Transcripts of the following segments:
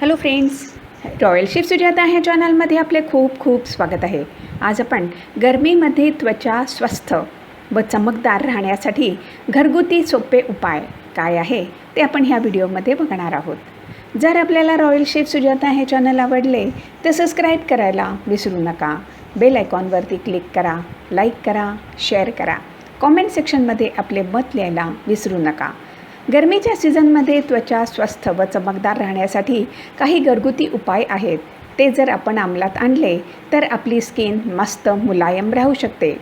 Hello friends Royal Chef Sujata ह्या चॅनलमध्ये आपले खूप खूप स्वागत आहे. आज आपण गरमीमध्ये त्वचा स्वस्थ व चमकदार राहण्यासाठी घरगुती सोपे उपाय काय आहे ते आपण ह्या व्हिडिओमध्ये बघणार आहोत. जर आपल्याला रॉयल शेफ सुजाता हे चॅनल आवडले तर सबस्क्राईब करायला विसरू नका. बेल आयकॉनवरती क्लिक करा लाईक करा शेअर करा. कॉमेंट सेक्शनमध्ये आपले मत लिहायला विसरू नका. गरमीच्या सीझनमध्ये त्वचा स्वस्थ व चमकदार राहण्यासाठी काही घरगुती उपाय आहेत. ते जर आपण अंमलात आणले तर आपली स्किन मस्त मुलायम राहू शकते.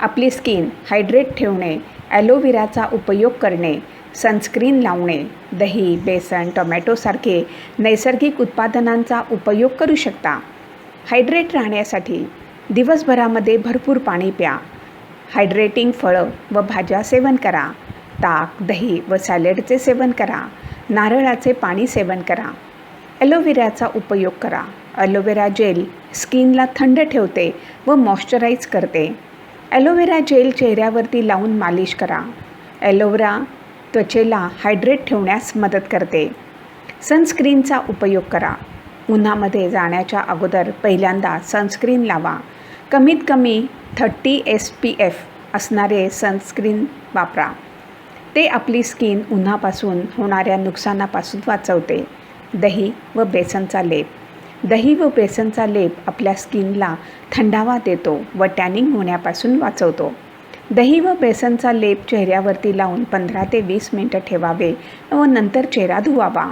आपली स्किन हायड्रेट ठेवणे ॲलोव्हेराचा उपयोग करणे सनस्क्रीन लावणे दही बेसन टोमॅटोसारखे नैसर्गिक उत्पादनांचा उपयोग करू शकता. हायड्रेट राहण्यासाठी दिवसभरामध्ये भरपूर पाणी प्या. हायड्रेटिंग फळं व भाज्या सेवन करा. ताक दही व सॅलेडचे सेवन करा. नारळाचे पाणी सेवन करा. ॲलोवेराचा उपयोग करा. ॲलोवेरा जेल स्किनला थंड ठेवते व मॉइश्चराईज करते. ॲलोवेरा जेल चेहऱ्यावरती लावून मालिश करा. ॲलोवेरा त्वचेला हायड्रेट ठेवण्यास मदत करते. सनस्क्रीनचा उपयोग करा. उन्हामध्ये जाण्याच्या अगोदर पहिल्यांदा सनस्क्रीन लावा. कमीत कमी थर्टी एस पी एफ असणारे सनस्क्रीन वापरा. ते आपली स्किन उन्हापासून होणाऱ्या नुकसानापासून वाचवते. दही व बेसनचा लेप. दही व बेसनचा लेप आपल्या स्किनला थंडावा देतो व टॅनिंग होण्यापासून वाचवतो. दही व बेसनचा लेप चेहऱ्यावरती लावून पंधरा ते वीस मिनटं ठेवावे व नंतर चेहरा धुवावा.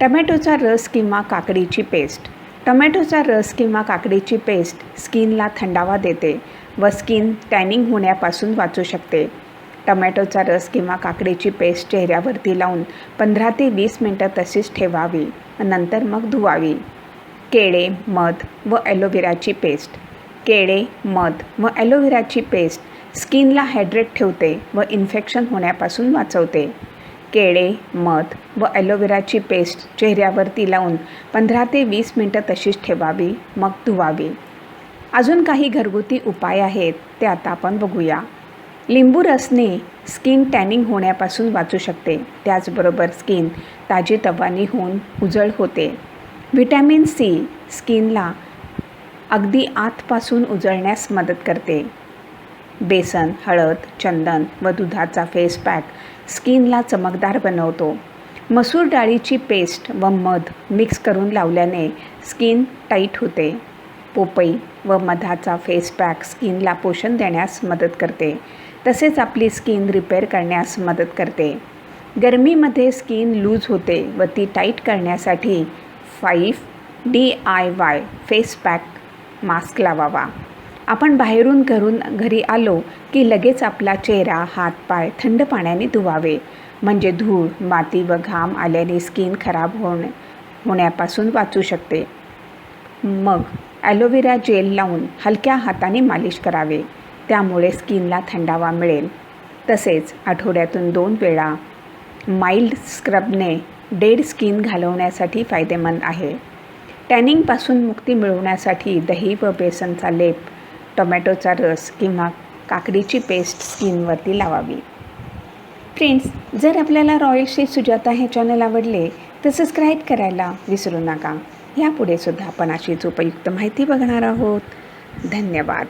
टमॅटोचा रस किंवा काकडीची पेस्ट. टमॅटोचा रस किंवा काकडीची पेस्ट स्किनला थंडावा देते व स्किन टॅनिंग होण्यापासून वाचू शकते. टमॅटोचा रस किंवा काकडीची पेस्ट चेहऱ्यावरती लावून पंधरा ते वीस मिनटं तशीच ठेवावी. नंतर मग धुवावी. केळे मध व ॲलोव्हेराची पेस्ट. केळे मध व ॲलोव्हेराची पेस्ट स्किनला हायड्रेट ठेवते व इन्फेक्शन होण्यापासून वाचवते. केळे मध व ॲलोव्हेराची पेस्ट चेहऱ्यावरती लावून पंधरा ते वीस मिनटं तशीच ठेवावी मग धुवावी. अजून काही घरगुती उपाय आहेत ते आता आपण बघूया. लिंबू रसने स्किन टॅनिंग होण्यापासून वाचू शकते. त्याचबरोबर स्किन ताजीतवानी होऊन उजळ होते. व्हिटॅमिन सी स्किनला अगदी आतपासून उजळण्यास मदत करते. बेसन हळद चंदन व दुधाचा फेस पॅक स्किनला चमकदार बनवतो. मसूर डाळीची पेस्ट व मध मिक्स करून लावल्याने स्किन टाईट होते. पोपई व मधाचा फेस पॅक स्किनला पोषण देण्यास मदत करते. तसेच आपली स्किन रिपेअर करण्यास मदत करते. गरमीमध्ये स्किन लूज होते व ती टाईट करण्यासाठी five D I Y face pack mask लावावा. आपण बाहेरून घरून घरी आलो की लगेच आपला चेहरा हातपाय थंड पाण्याने धुवावे. म्हणजे धूळ माती व घाम आल्याने स्किन खराब होणे होण्यापासून वाचू शकते. मग ॲलोवेरा जेल लावून हलक्या हाताने मालिश करावे. त्यामुळे स्किनला थंडावा मिळेल. तसेच आठवड्यातून दोन वेळा माइल्ड स्क्रबने डेड स्किन घालवण्यासाठी फायदेमंद आहे. टॅनिंगपासून मुक्ती मिळवण्यासाठी दही व बेसनचा लेप टोमॅटोचा रस किंवा काकडीची पेस्ट स्किनवरती लावावी. फ्रेंड्स जर आपल्याला रॉयल शेफ सुजाता हे चॅनल आवडले तर सबस्क्राईब करायला विसरू नका. यापुढे सुद्धा आपण अशीच उपयुक्त माहिती बघणार आहोत. धन्यवाद.